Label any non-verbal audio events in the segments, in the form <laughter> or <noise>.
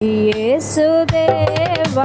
యేసుదేవా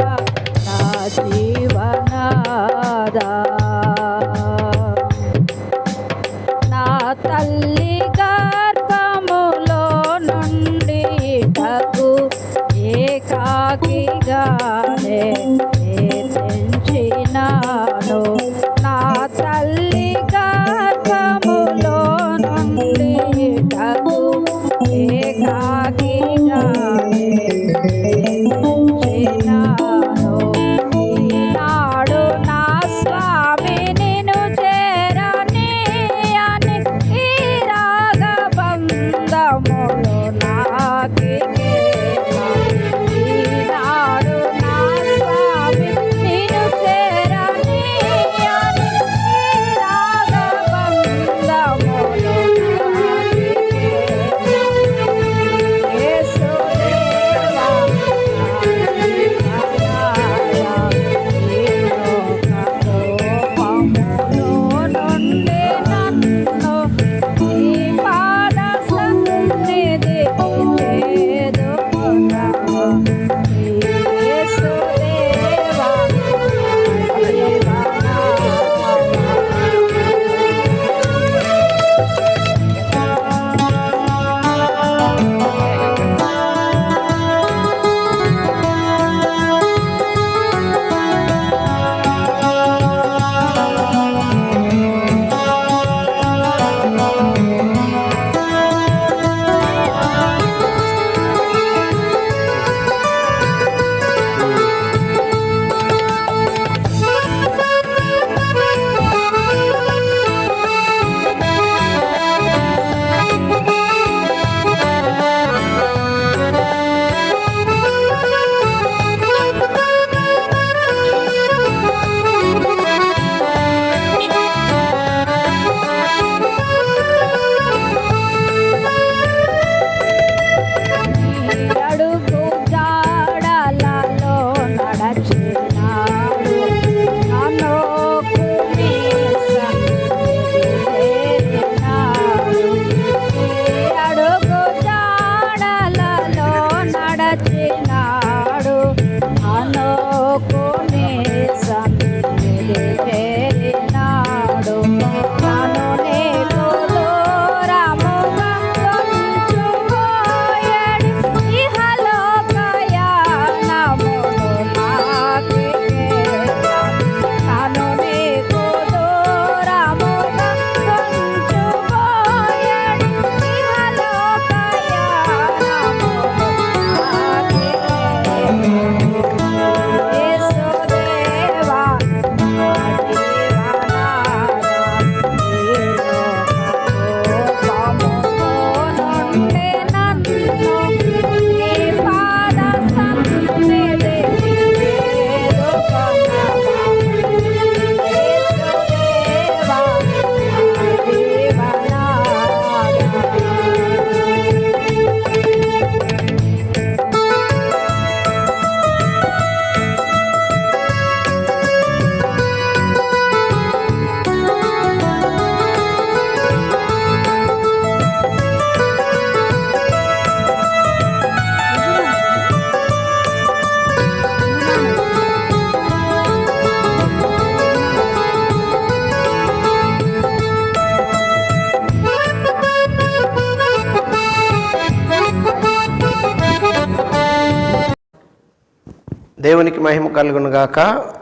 మహిమ కలుగునుగాక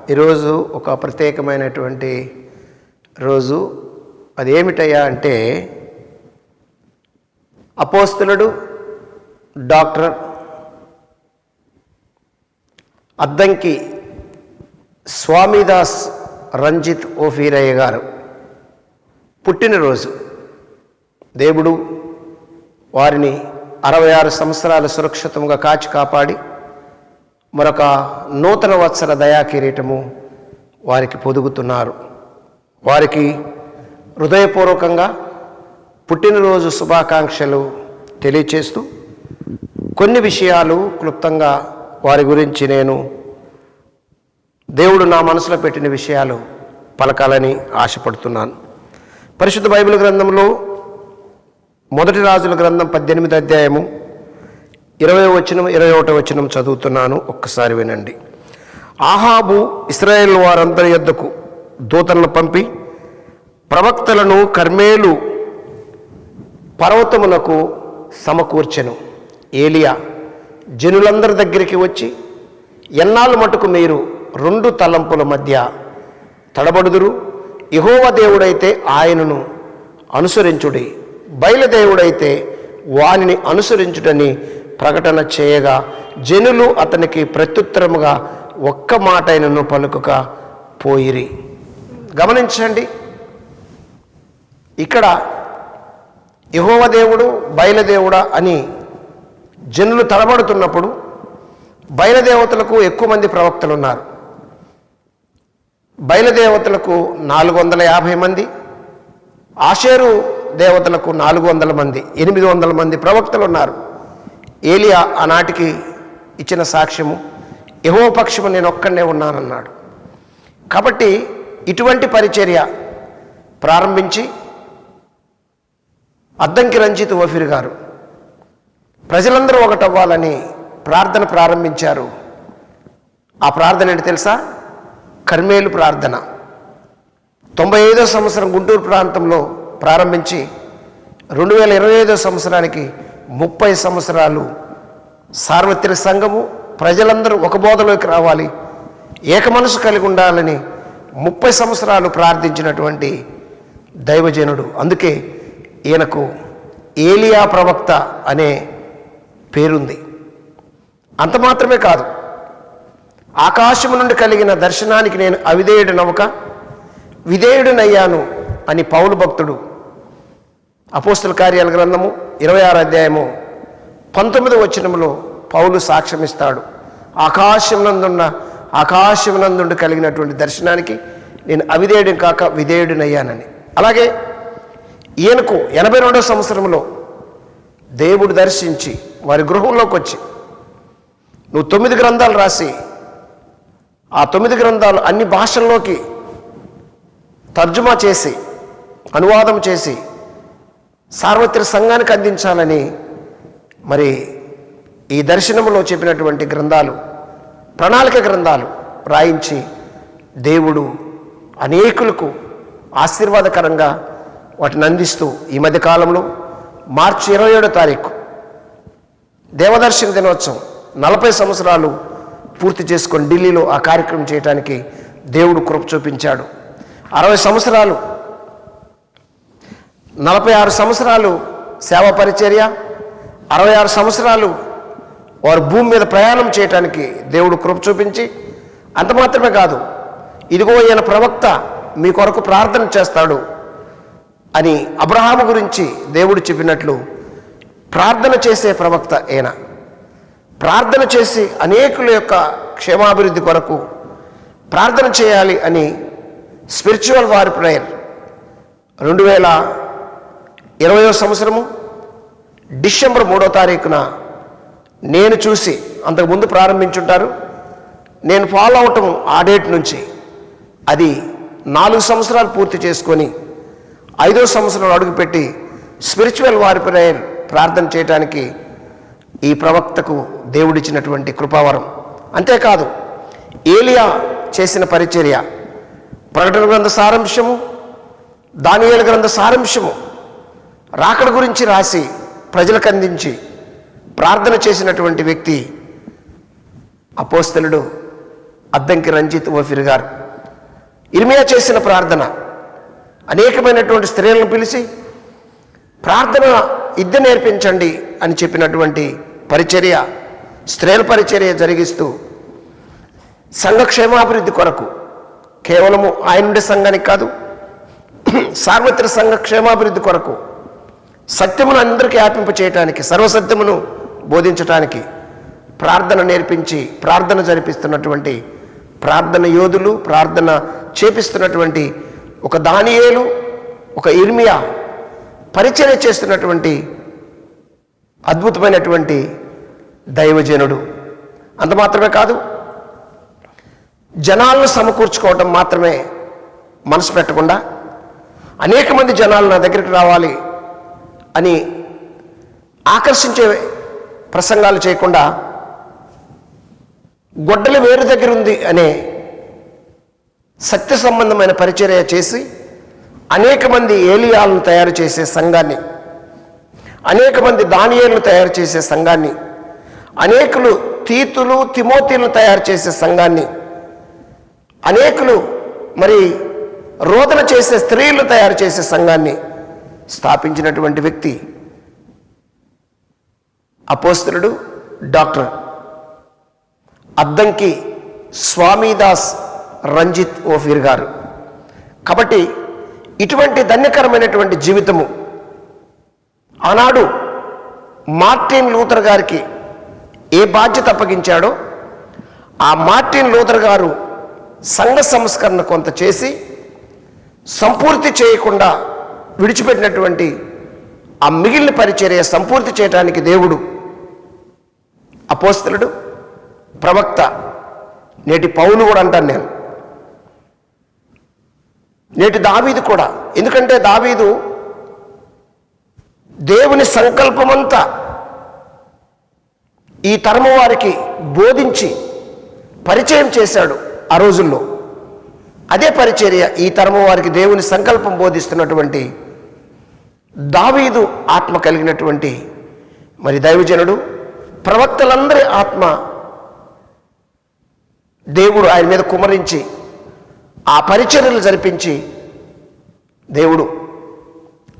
ఈరోజు ఒక ప్రత్యేకమైనటువంటి రోజు. అదేమిటయ్యా అంటే అపోస్తులుడు డాక్టర్ అద్దంకి స్వామిదాస్ రంజిత్ ఓఫీరయ్య గారు పుట్టినరోజు. దేవుడు వారిని అరవై ఆరు సంవత్సరాలు సురక్షితంగా కాచి కాపాడి మరొక నూతన వత్సర దయా కిరీటము వారికి పొదుగుతున్నారు. వారికి హృదయపూర్వకంగా పుట్టినరోజు శుభాకాంక్షలు తెలియచేస్తూ కొన్ని విషయాలు క్లుప్తంగా వారి గురించి నేను దేవుడు నా మనసులో పెట్టిన విషయాలు పలకాలని ఆశపడుతున్నాను. పరిశుద్ధ బైబిల్ గ్రంథంలో మొదటి రాజుల గ్రంథం పద్దెనిమిది అధ్యాయము ఇరవై వచనం ఇరవై ఒకటో వచనం చదువుతున్నాను. ఒక్కసారి వినండి. ఆహాబు ఇస్రాయేల్ వారందరి యొద్దకు దూతలను పంపి ప్రవక్తలను కర్మేలు పర్వతమునకు సమకూర్చెను. ఏలియా జనులందరి దగ్గరికి వచ్చి ఎన్నాళ్ళు మటుకు మీరు రెండు తలంపుల మధ్య తడబడుదురు? ఇహోవ దేవుడైతే ఆయనను అనుసరించుడి బయలుదేవుడైతే వానిని అనుసరించుడని ప్రకటన చేయగా జనులు అతనికి ప్రత్యుత్తరముగా ఒక్క మాటైనను పలుకక పోయిరి. గమనించండి. ఇక్కడ యహోవదేవుడు బయలుదేవుడా అని జనులు తడబడుతున్నప్పుడు బయలుదేవతలకు ఎక్కువ మంది ప్రవక్తలు ఉన్నారు బయలుదేవతలకు నాలుగు వందల యాభై మంది ఆషేరు దేవతలకు నాలుగు వందల మంది ఎనిమిది వందల మంది ప్రవక్తలు ఉన్నారు ఏలియా ఆనాటికి ఇచ్చిన సాక్ష్యము. యహో పక్షము నేను ఒక్కడనే ఉన్నానన్నాడు. కాబట్టి ఇటువంటి పరిచర్య ప్రారంభించి అద్దంకి రంజిత్ వఫీర్ గారు ప్రజలందరూ ఒకటవ్వాలని ప్రార్థన ప్రారంభించారు. ఆ ప్రార్థన ఏంటి తెలుసా? కర్మేలు ప్రార్థన. తొంభై ఐదో సంవత్సరం గుంటూరు ప్రాంతంలో ప్రారంభించి రెండు వేల ఇరవై ఐదో సంవత్సరానికి ముప్పై సంవత్సరాలు సార్వత్రిక సంఘము ప్రజలందరూ ఒక బోధలోకి రావాలి. ఏక మనసు కలిగి ఉండాలని ముప్పై సంవత్సరాలు ప్రార్థించినటువంటి దైవజనుడు. అందుకే ఈయనకు ఏలియా ప్రవక్త అనే పేరుంది. అంత మాత్రమే కాదు ఆకాశము నుండి కలిగిన దర్శనానికి నేను అవిధేయుడు నవ్వక విధేయుడినయ్యాను అని పౌలు భక్తుడు అపోస్తుల కార్యాల గ్రంథము ఇరవై ఆరు అధ్యాయము పంతొమ్మిది వచనములో పౌలు సాక్ష్యమిస్తాడు. ఆకాశమునందున్న ఆకాశమునందుండి కలిగినటువంటి దర్శనానికి నేను అవిధేయుడిని కాక విధేయుడినయ్యానని. అలాగే ఈయనకు ఎనభై రెండో సంవత్సరంలో దేవుడు దర్శించి వారి గృహంలోకి వచ్చి నువ్వు తొమ్మిది గ్రంథాలు రాసి ఆ తొమ్మిది గ్రంథాలు అన్ని భాషల్లోకి తర్జుమా చేసి అనువాదం చేసి సార్వత్రిక సంఘానికి అందించాలని మరి ఈ దర్శనంలో చెప్పినటువంటి గ్రంథాలు ప్రణాళిక గ్రంథాలు రాయించి దేవుడు అనేకులకు ఆశీర్వాదకరంగా వాటిని అందిస్తూ ఈ మధ్యకాలంలో మార్చి ఇరవై ఏడో తారీఖు దేవదర్శన దినోత్సవం నలభై సంవత్సరాలు పూర్తి చేసుకొని ఢిల్లీలో ఆ కార్యక్రమం చేయడానికి దేవుడు కృప చూపించాడు. అరవై సంవత్సరాలు నలభై ఆరు సంవత్సరాలు సేవా పరిచర్య అరవై ఆరు సంవత్సరాలు వారు భూమి మీద ప్రయాణం చేయటానికి దేవుడు కృప చూపించి అంత మాత్రమే కాదు ఇదిగో ఈయన ప్రవక్త మీ కొరకు ప్రార్థన చేస్తాడు అని అబ్రహాం గురించి దేవుడు చెప్పినట్లు ప్రార్థన చేసే ప్రవక్త ఈయన. ప్రార్థన చేసి అనేకుల యొక్క క్షేమాభివృద్ధి కొరకు ప్రార్థన చేయాలి అని స్పిరిచువల్ వార్ ప్రేయర్ రెండు వేల ఇరవయో సంవత్సరము డిసెంబర్ మూడో తారీఖున నేను చూసి అంతకుముందు ప్రారంభించుంటారు. నేను ఫాలో అవటం ఆ డేట్ నుంచి అది నాలుగు సంవత్సరాలు పూర్తి చేసుకొని ఐదో సంవత్సరం అడుగుపెట్టి స్పిరిచువల్ వారిపై ప్రార్థన చేయటానికి ఈ ప్రవక్తకు దేవుడిచ్చినటువంటి కృపావరం. అంతేకాదు ఏలియా చేసిన పరిచర్య ప్రకటన గ్రంథ సారాంశము దానియేల గ్రంథ సారాంశము రాకడ గురించి రాసి ప్రజలకు అందించి ప్రార్థన చేసినటువంటి వ్యక్తి అపోస్తలుడు అద్దంకి రంజిత్ ఓఫిర్ గారు. ఇర్మియా చేసిన ప్రార్థన అనేకమైనటువంటి స్త్రీలను పిలిచి ప్రార్థన ఇద్ద నేర్పించండి అని చెప్పినటువంటి పరిచర్య స్త్రీల పరిచర్య జరిగిస్తూ సంఘక్షేమాభివృద్ధి కొరకు కేవలము ఆయన సంఘానికి కాదు <clears throat> సార్వత్రిక సంఘ క్షేమాభివృద్ధి కొరకు సత్యమును అందరికీ వ్యాపింప చేయటానికి సర్వసత్యమును బోధించటానికి ప్రార్థన నేర్పించి ప్రార్థన జరిపిస్తున్నటువంటి ప్రార్థన యోధులు ప్రార్థన చేపిస్తున్నటువంటి ఒక దానియేలు ఒక ఇర్మియా పరిచర్య చేస్తున్నటువంటి అద్భుతమైనటువంటి దైవజనుడు. అంత మాత్రమే కాదు జనాలను సమకూర్చుకోవటం మాత్రమే మనసు పెట్టకుండా అనేక మంది జనాలు నా దగ్గరికి రావాలి అని ఆకర్షించే ప్రసంగాలు చేయకుండా గొడ్డలు వేరు దగ్గర ఉంది అనే సత్య సంబంధమైన పరిచర్య చేసి అనేక మంది ఏలియాలను తయారు చేసే సంఘాన్ని అనేక మంది దానియేలను తయారు చేసే సంఘాన్ని అనేకులు తీతులు తిమోతీలను తయారు చేసే సంఘాన్ని అనేకులు మరి రోదన చేసే స్త్రీలు తయారు చేసే సంఘాన్ని స్థాపించినటువంటి వ్యక్తి అపోస్తలుడు డాక్టర్ అద్దంకి స్వామిదాస్ రంజిత్ ఓఫీర్ గారు. కాబట్టి ఇటువంటి ధన్యకరమైనటువంటి జీవితము ఆనాడు మార్టిన్ లూథర్ గారికి ఏ బాధ్యత అప్పగించాడో ఆ మార్టిన్ లూథర్ గారు సంఘ సంస్కరణ కొంత చేసి సంపూర్తి చేయకుండా విడిచిపెట్టినటువంటి ఆ మిగిలిన పరిచర్య సంపూర్తి చేయడానికి దేవుడు అపోస్తలుడు ప్రవక్త నేటి పౌలు కూడా అంటాను నేను. నేటి దావీదు కూడా. ఎందుకంటే దావీదు దేవుని సంకల్పమంతా ఈ తరము వారికి బోధించి పరిచయం చేశాడు ఆ రోజుల్లో. అదే పరిచర్య ఈ తరము వారికి దేవుని సంకల్పం బోధిస్తున్నటువంటి దావీదు ఆత్మ కలిగినటువంటి మరి దైవజనుడు ప్రవక్తలందరి ఆత్మ దేవుడు ఆయన మీద కుమరించి ఆ పరిచర్యలు జరిపించి దేవుడు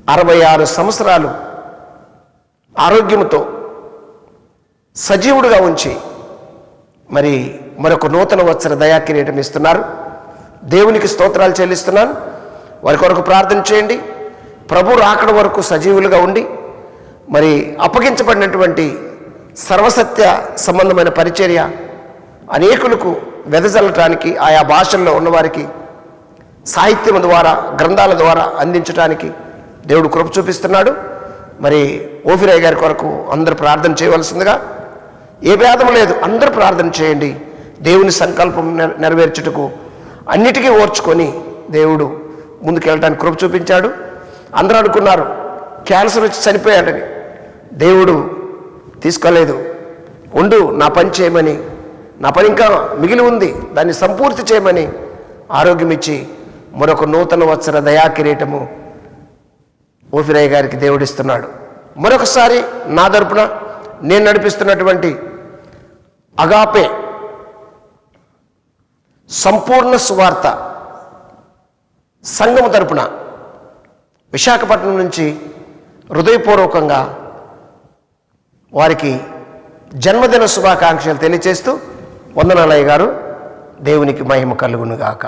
అరవై ఆరు సంవత్సరాలు ఆరోగ్యముతో సజీవుడుగా ఉంచి మరి మరొక నూతన వత్సర దయా కిరీటం ఇస్తున్నారు. దేవునికి స్తోత్రాలు చెల్లిస్తున్నాను. వారి కొరకు ప్రార్థన చేయండి. ప్రభు రాకడ వరకు సజీవులుగా ఉండి మరి అప్పగించబడినటువంటి సర్వసత్య సంబంధమైన పరిచర్య అనేకులకు వెదజల్లటానికి ఆయా భాషల్లో ఉన్నవారికి సాహిత్యం ద్వారా గ్రంథాల ద్వారా అందించడానికి దేవుడు కృప చూపిస్తున్నాడు. మరి ఓఫిరాయ్ గారి కొరకు అందరు ప్రార్థన చేయవలసిందిగా ఏ భేదం లేదు అందరు ప్రార్థన చేయండి. దేవుని సంకల్పం నెరవేర్చుటకు అన్నిటికీ ఓర్చుకొని దేవుడు ముందుకెళ్ళడానికి కృప చూపించాడు. అందరూ అనుకున్నారు క్యాన్సర్ వచ్చి చనిపోయాడని. దేవుడు తీసుకోలేదు. ఉండు నా పని చేయమని. నా పని ఇంకా మిగిలి ఉంది. దాన్ని సంపూర్తి చేయమని ఆరోగ్యం ఇచ్చి మరొక నూతన వత్సర దయా కిరీటము ఓఫిరయ్య గారికి దేవుడిస్తున్నాడు. మరొకసారి నా తరపున నేను నడిపిస్తున్నటువంటి అగాపే సంపూర్ణ సువార్త సంఘము తరపున విశాఖపట్నం నుంచి హృదయపూర్వకంగా వారికి జన్మదిన శుభాకాంక్షలు తెలియచేస్తూ వందనాలయ్య గారు దేవునికి మహిమ కలుగునుగాక.